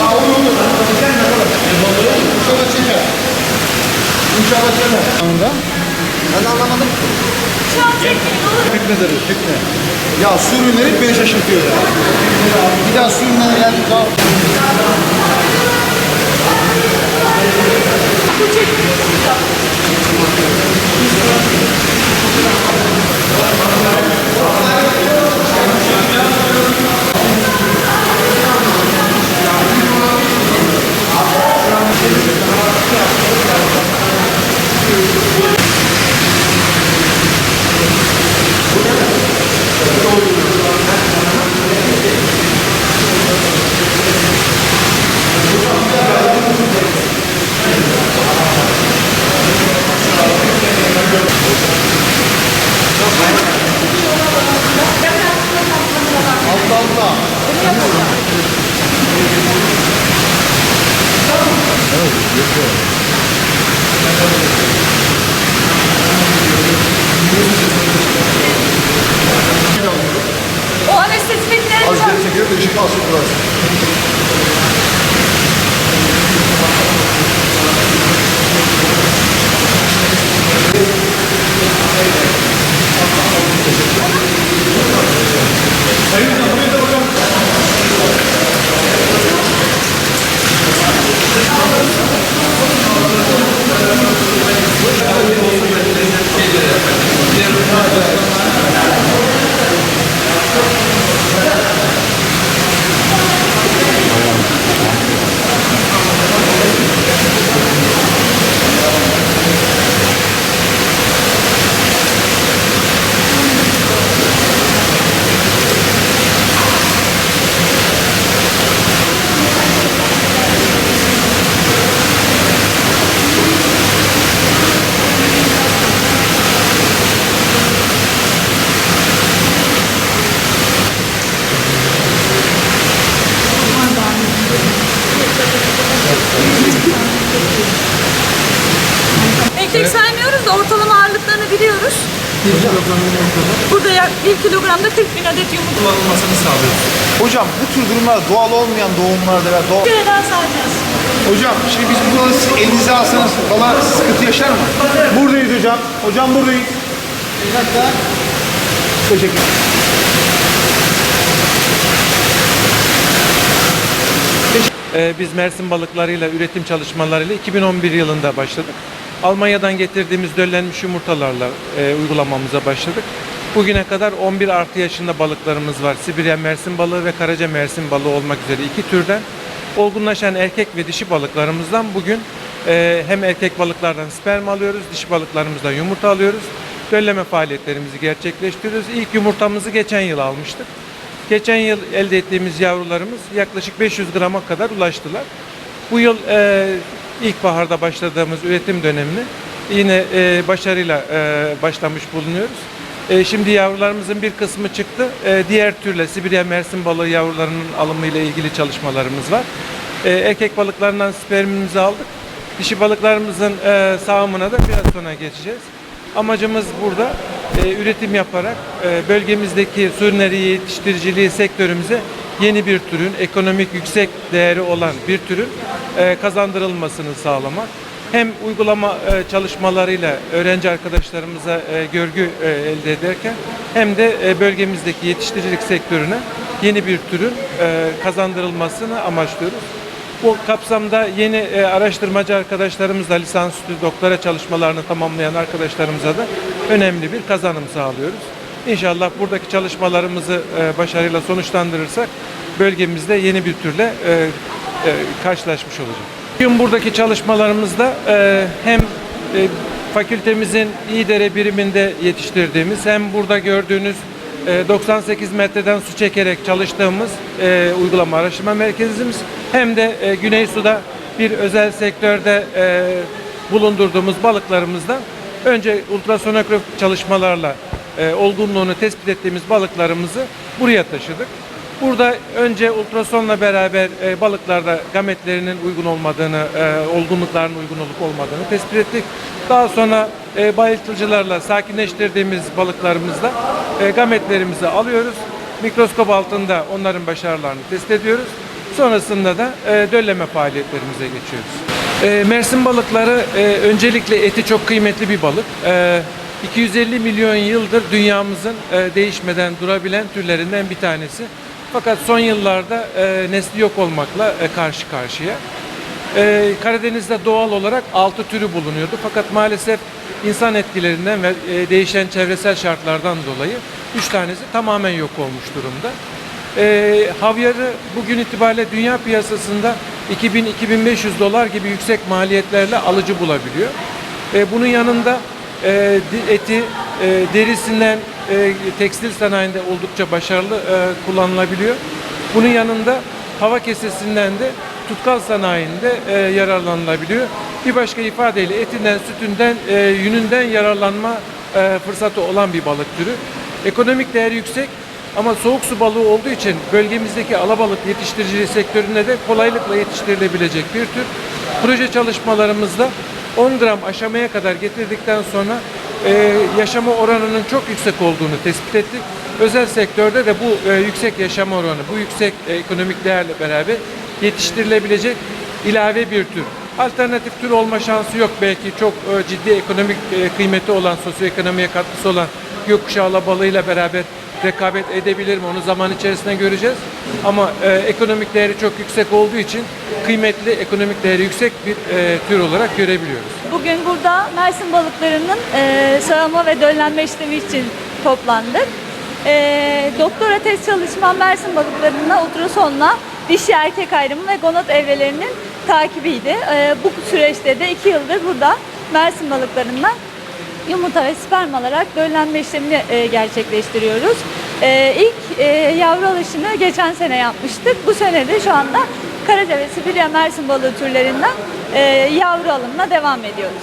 Aa olur olur. İnşallah çeker. İnşallah çeker. Anında. Ben anlamadım. Şu an çekmeyin olur mu? Tekne dedi, tekne. Ya su ürünleri beni şaşırtıyor ya. Bir daha su ürünlerine geldik daha. Bu çekmeyin. Biliyoruz. Burada yak 1 kilogramda 40 bin adet yumurta. kullanılmasını sağlıyoruz. Hocam bu tür durumlar doğal olmayan doğumlarda veya doğal... Bir kere daha sayacağız. Hocam şimdi biz bunu siz elinize alsanız falan sıkıntı yaşar mı? Buradayız hocam. Hocam buradayız. Bir dakika. Teşekkür Ee, biz Mersin balıklarıyla üretim çalışmalarıyla 2011 yılında başladık. Almanya'dan getirdiğimiz döllenmiş yumurtalarla e, uygulamamıza başladık. Bugüne kadar 11 artı yaşında balıklarımız var. Sibirya Mersin balığı ve Karaca Mersin balığı olmak üzere iki türden. Olgunlaşan erkek ve dişi balıklarımızdan bugün e, hem erkek balıklardan sperm alıyoruz, dişi balıklarımızdan yumurta alıyoruz. Dölleme faaliyetlerimizi gerçekleştiriyoruz. İlk yumurtamızı geçen yıl almıştık. Geçen yıl elde ettiğimiz yavrularımız yaklaşık 500 grama kadar ulaştılar. Bu yıl e, ilkbaharda başladığımız üretim dönemini yine e, başarıyla e, başlamış bulunuyoruz. E, şimdi yavrularımızın bir kısmı çıktı. E, diğer türle Sibirya Mersin balığı yavrularının alımı ile ilgili çalışmalarımız var. E, erkek balıklarından spermimizi aldık. Dişi balıklarımızın e, sağımına da biraz sonra geçeceğiz. Amacımız burada e, üretim yaparak e, bölgemizdeki su ürünleri yetiştiriciliği sektörümüze yeni bir türün, ekonomik yüksek değeri olan bir türün e, kazandırılmasını sağlamak. Hem uygulama e, çalışmalarıyla öğrenci arkadaşlarımıza e, görgü e, elde ederken hem de e, bölgemizdeki yetiştiricilik sektörüne yeni bir türün kazandırılmasını amaçlıyoruz. Bu kapsamda yeni araştırmacı arkadaşlarımızla lisansüstü doktora çalışmalarını tamamlayan arkadaşlarımıza da önemli bir kazanım sağlıyoruz. İnşallah buradaki çalışmalarımızı e, başarıyla sonuçlandırırsak bölgemizde yeni bir türle e, e, karşılaşmış olacağız. Bugün buradaki çalışmalarımızda e, hem e, fakültemizin İDR biriminde yetiştirdiğimiz hem burada gördüğünüz e, 98 metreden su çekerek çalıştığımız uygulama araştırma merkezimiz hem de e, Güneysu'da bir özel sektörde bulundurduğumuz balıklarımızda önce ultrasonograf çalışmalarla e, olgunluğunu tespit ettiğimiz balıklarımızı buraya taşıdık. Burada önce ultrasonla beraber e, balıklarda gametlerinin uygun olmadığını, e, olgunluklarının uygun olup olmadığını tespit ettik. Daha sonra e, bayıltıcılarla sakinleştirdiğimiz balıklarımızla e, gametlerimizi alıyoruz. Mikroskop altında onların başarılarını test ediyoruz. Sonrasında da e, dölleme faaliyetlerimize geçiyoruz. E, Mersin balıkları e, öncelikle eti çok kıymetli bir balık. E, 250 milyon yıldır dünyamızın e, değişmeden durabilen türlerinden bir tanesi. Fakat son yıllarda e, nesli yok olmakla e, karşı karşıya. Karadeniz'de doğal olarak 6 türü bulunuyordu. Fakat maalesef insan etkilerinden ve e, değişen çevresel şartlardan dolayı 3 tanesi tamamen yok olmuş durumda. Ee, havyarı bugün itibariyle dünya piyasasında 2000-2500 dolar gibi yüksek maliyetlerle alıcı bulabiliyor. Bunun yanında e, eti e, derisinden e, tekstil sanayinde oldukça başarılı e, kullanılabiliyor. Bunun yanında hava kesesinden de tutkal sanayinde e, yararlanılabiliyor. Bir başka ifadeyle etinden, sütünden, e, yününden yararlanma e, fırsatı olan bir balık türü. Ekonomik değeri yüksek ama soğuk su balığı olduğu için bölgemizdeki alabalık yetiştiriciliği sektöründe de kolaylıkla yetiştirilebilecek bir tür. Proje çalışmalarımızda 10 gram aşamaya kadar getirdikten sonra e, yaşama oranının çok yüksek olduğunu tespit ettik. Özel sektörde de bu e, yüksek yaşama oranı, bu yüksek e, ekonomik değerle beraber yetiştirilebilecek ilave bir tür. Alternatif tür olma şansı yok belki çok e, ciddi ekonomik e, kıymeti olan, sosyoekonomiye katkısı olan gökkuşağı balığıyla beraber rekabet edebilir mi onu zaman içerisinde göreceğiz. Ama e, ekonomik değeri çok yüksek olduğu için kıymetli, ekonomik değeri yüksek bir e, tür olarak görebiliyoruz. Bugün burada Mersin balıklarının e, sağılma ve döllenme işlemi için toplandık. E, doktora tez çalışmam Mersin balıklarına ultrasonla dişi erkek ayrımı ve gonot evrelerinin takibiydi. E, bu süreçte de iki yıldır burada Mersin balıklarından yumurta ve sperm alarak döllenme işlemini e, gerçekleştiriyoruz. E, ilk e, yavru alışını geçen sene yapmıştık. Bu sene de şu anda Karaca ve Sibirya Mersin balığı türlerinden e, yavru alımına devam ediyoruz.